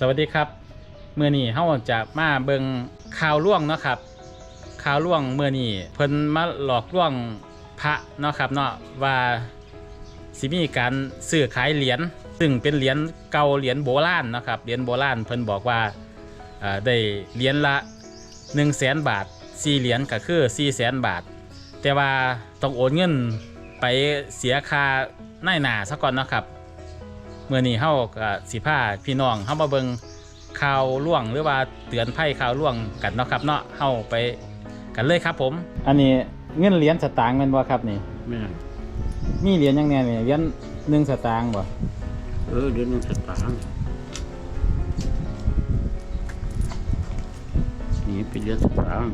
สวัสดีครับเมื่อนี้เฮาจะมาเบิงข่าวล่วงเนาะครับข่าวล่วงเมื่อนี้เพิ่นมาหลอกล่วงพระเนาะครับเนาะว่าสิมีการซื้อขายเหรียญซึ่งเป็นเหรียญเก่าเหรียญโบราณเนาะครับเหรียญโบราณเพิ่นบอกว่าได้เหรียญละ1 0 0 0 0แสนบาท4เหรียญก็คือ4 0 0 0 0 0บาท แต่ว่าต้องโอนเงินไปเสียค่าหน้าหนาซะก่อนเนาะครับ เมื่อนี้เฮาก็สิพาพี่น้องเฮามาเบิ่งข่าวล่วงหรือว่าเตือนภัยข่าวล่วงกันเนาะครับเนาะเฮาไปกันเลยครับผม อันนี้เงินเหรียญสตางค์แม่นบ่ครับนี่แม่นมีเหรียญยังแน่นี่เหรียญ1สตางค์บ่เออเดือนหนึงสตางค์นี่เป็นเดือนสตางค์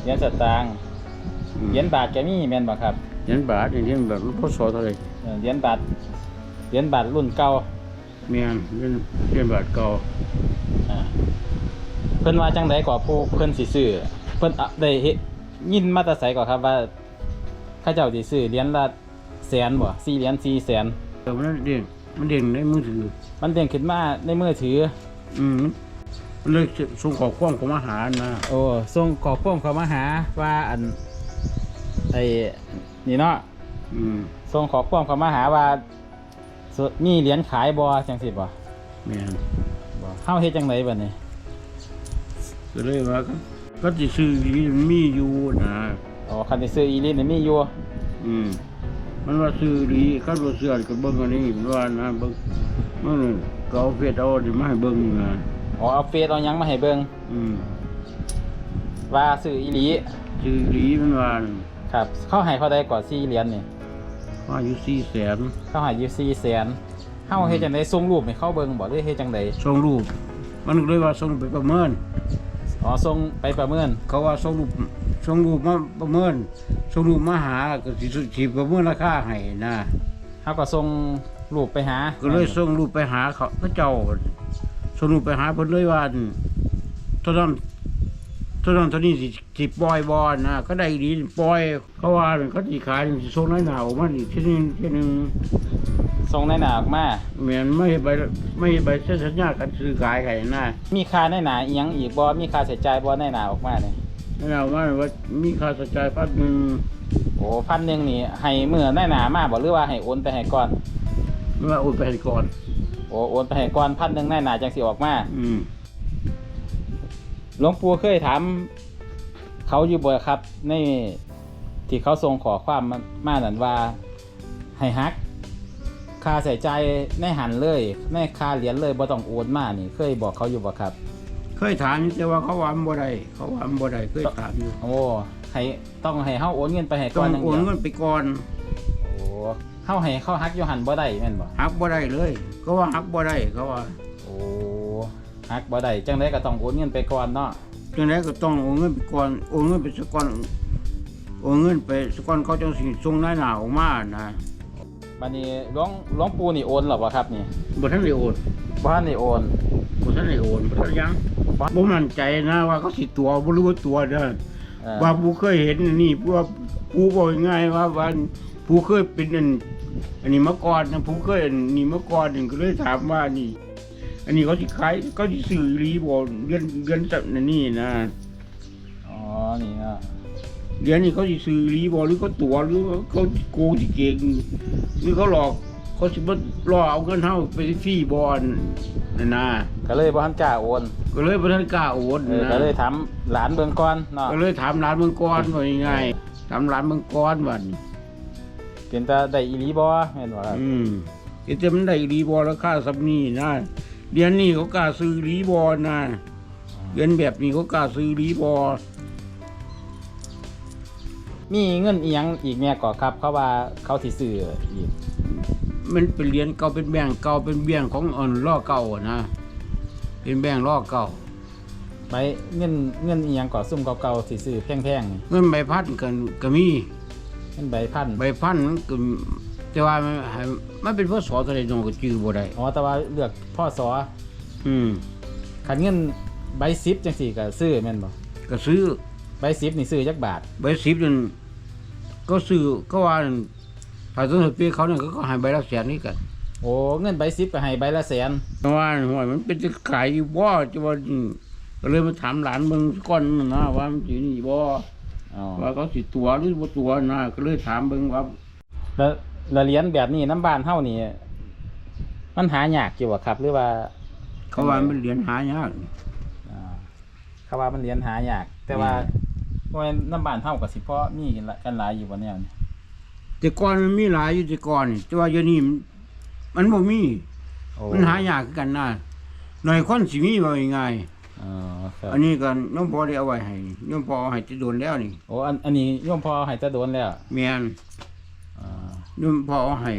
เหรียญสตางค์เหรียญบาทก็มีแม่นบ่ครับ เหรียญบาทเหรียญบาทมันพศเท่าไหร่เออเหรียญบาทเหรียญบาทรุ่นเก่าแม่นเหรียญเหรียญบาทเก่าอ่าเพิ่นว่าจังไดก็ผู้เพิ่นสิซื้อเพิ่นอะได้เฮ็ดยินมาแต่ไสก็ครับว่าเขาเจ้าสิซื้อเหรียญละแสนบ่4เหรียญ4แสนแต่มันเด้งมันเด้งในมือถือ มันเด้งขึ้นมาในมือถือ อืมมันเลยส่งข้อความของอาหารนะโอ้ส่งขอความเขามาหาว่าอันไอ้ นี่เนาะอืมส่งขอความเขามาหาว่าสมีเหรียญขายบ่จังสิบ่แม่นบ่เฮาเฮ็ดจังไดบัดนี้ก็เลยว่าก็ก็สิซื้ออีมันมีอยู่นะอ๋อคันสิซื้ออีหลีนี่มีอยู่อืมมันว่าซื้อดีคันบ่เชื่อก็เบิ่งอันนี้มันว่านะเบิ่งมันก็เอาเฟซเอาดิมาให้เบิ่งนะอ๋อเอาเฟซเอาหยังมาให้เบิ่งอืมว่าซื้ออีหลีซื้อดีมันว่า ครับ เขาให้เขาได้ก่อน4เหรียญนี่ว่าอยู่สี่แสนเขาให้อยู่4แสนเฮาเฮ็ดจังไดส่งรูปให้เขาเบิ่งบ่หรือเฮ็ดจังไดส่งรูป มันก็เลยว่าส่งไปประเมิน อ๋อส่งไปประเมิน เขาว่าส่งรูปส่งรูปมาประเมินส่งรูปมาหาก็สิสิประเมินราคาให้นะเฮาก็ส่งรูปไปหา ก็เลยส่งรูปไปหาเขาพระเจ้าส่งรูปไปหาเพิ่นเลยว่าเท่านั้น เท่านั้นเท่านี้สิสิปล่อยบอลนะก็ได้ดีปล่อย เขาว่าเขาสิขายสิส่งน้อยหนาวมันอีกทีนึงทีนึงส่งในหนาออกมาแม่นไม่ให้ใบไม่ให้ใบเซ็นสัญญาการซื้อขายให้นะมีค่าในหนาอีหยังอีกบ่มีค่าใช้จ่ายบ่ในหนาออกมาเนี่ยนั่นเอาว่าว่ามีค่าใช้จ่ายพันหนึ่งโอ้พันหนึ่งนี่ให้เมื่อในหนามาบ่หรือว่าให้โอนไปให้ก่อนเมื่อโอนไปให้ก่อน โอ้โอนไปให้ก่อนพันหนึ่งในหนาจังสิออกมา อืม หลวงปู่เคยถาม เขาอยู่บ่ครับ ในที่เขาส่งขอความมามานั่นว่าให้ฮักค่าใช้จ่ายในหันเลยในค่าเหรียญเลยบ่ต้องโอนมานี่ เคยบอกเขาอยู่บ่ครับ เคยถามอยู่แต่ว่าเขาว่ามันบ่ได้เขาว่ามันบ่ได้เคยถามอยู่โอ้ให้ต้องให้เฮาโอนเงินไปให้ต้ก่ออนงอย่างโอเดีนยวเงินไปก่อนโอ้เฮาให้เขาฮักอยู่หันบ่ได้แม่นบ่หักบ่ได้เลยเขาว่าหักบ่ได้เขาว่า โอ้ ฮักบ่ได้จังไดก็ต้องโอนเงินไปก่อนเนาะจังไดก็ต้องโอนเงินไปก่อนโอนเงินไปสักก่อนโอนเงินไปสักก่อนเขาจังสิส่งนายหน้าออกมานะบัดนี้หลวงหลวงปู่นี่โอนหรอบ่ครับนี่บ่ทันได้โอนบ่ทันได้โอนบ่ทันได้โอนบ่ทันยังบ่มั่นใจนะว่าเขาสิตัวบ่รู้ว่าตัวเด้อเอ่อว่าผู้เคยเห็นอันนี่ผู้ว่าผู้บอกง่ายๆว่าวันผู้เคยเป็นอันอันนี้มาก่อนนะผู้เคยอันนี้มาก่อนนี่ก็เลยถามว่านี่ อันนี้เขาสิขายเขาสิซื้ออีหรีบ่เรียนเรียนจับนี่นะอ๋อ นี่เนาะเรียนนี่เขาสิซื้ออีหรีบ่หรือเขาตัวหรือเขาโกงสิเก่งหรือเขาหลอกเขาสิบ่รอเอาเงินเฮาไปฟรีบ่นั่นนะก็เลยบ่ทันกล้าโอนก็เลยบ่ทันกล้าโอนเออนะก็เลยถามหลานเบิ่งก่อนเนาะก็เลยถามร้านเมืองก่อนว่าง่ายๆถามร้านเมืองก่อนว่านี่เป็นตาได้อีหลีบ่แม่นบ่ครับอืมก็จะมันได้รีบอราคาสับนี่นะ เดือนนี้เขากล้าซื้อรีบอนะเดือนแบบนี้เขากล้าซื้อรีบอมีเงินอีหยังอีกแม่ก็ครับ เขาว่าเขาสิซื้ออีกมันเป็นเหรียญเก่าเป็นแบงก์เก่าเป็นเบี้ยงของอ่อนล่อเก่าอะนะเป็นแบงก์ล่อเก่าไปเงินเงินอีหยังก็ซุ่มเก่าๆสิซื้อแพงๆนี่เงินใบพัดกันก็มีเงินใบพันใบพันมันก็ แต่ว่ามันให้มันเป็นพศตัวใดน้องก็จื้อบ่ได้อ๋อแต่ว่าเลือกพ่อสออืมคันเงินใบ10จังซี่ก็ซื้อแม่นบ่ก็ซื้อใบ10นี่ซื้อจักบาทใบสิบนั่นก็ซื้อก็ว่านั่นถ้าต้องเปียเขาเนี่ยก็ให้ใบละแสนนี่กันโอ้เงินใบซิปก็ให้ใบละแสนแต่ว่าห่วยมันเป็นจะขายอยู่บ่จะว่าอืมก็เลยมาถามหลานเบิ่งก่อนนะว่ามันสินี่บ่อ๋อว่าเขาสิตัวหรือบ่ตัวนะก็เลยถามเบิ่งว่าแล้วแล้วเหรียญแบบนี้น้ำบ้านเฮานี่มันหายากอยู่บ่ครับ หรือว่าเขาว่ามันเหรียญหายากอ่าเขาว่ามันเหรียญหายาก แต่ว่าว่าน้ำบ้านเฮาก็สิพอมีกันละกันหลายอยู่บ่แนวนี้แต่ก่อนมันมีหลายอยู่แต่ก่อนนี่แต่ว่าเดี๋ยวนี้มันมันบ่มี โอ้มันหายากคือกันนะหน่อยคนสิมีว่าง่ายอ๋อครับๆอันนี้ก็น้องพ่อได้เอาไว้ให้น้องพ่อเอาให้จะโดนแล้วนี่โอ้อันอันนี้โยมพอให้แตะโดนแล้ว แม่นอ่า น้องพ่อเอาให้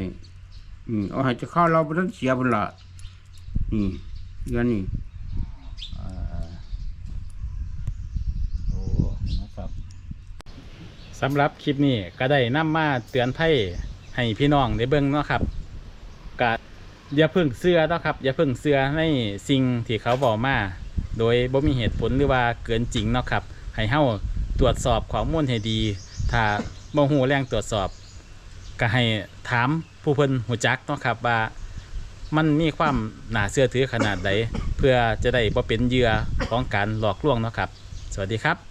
อืมเอาให้จะเข้าเราบ่ทันเสียพุ่นล่ะนี่เดือนนี้อ่าโอ้นะครับ สำหรับคลิปนี้ก็ได้นำมาเตือนภัยให้พี่น้องได้เบิ่งเนาะครับก็อย่าเพิ่งเชื่อเนาะครับ อย่าเพิ่งเชื่อในสิ่งที่เขาบอกมา โดยบ่มีเหตุผลหรือว่าเกินจริงเนาะครับ ให้เฮาตรวจสอบข้อมูลให้ดี ถ้าบ่ฮู้แรงตรวจสอบ ก็ให้ถามผู้เพิ่นหูจักเนาะครับว่ามันมีความหนาเสื้อถือขนาดใดเพื่อจะได้บ่เป็นเหยื่อของการหลอกลวงเนาะครับ สวัสดีครับ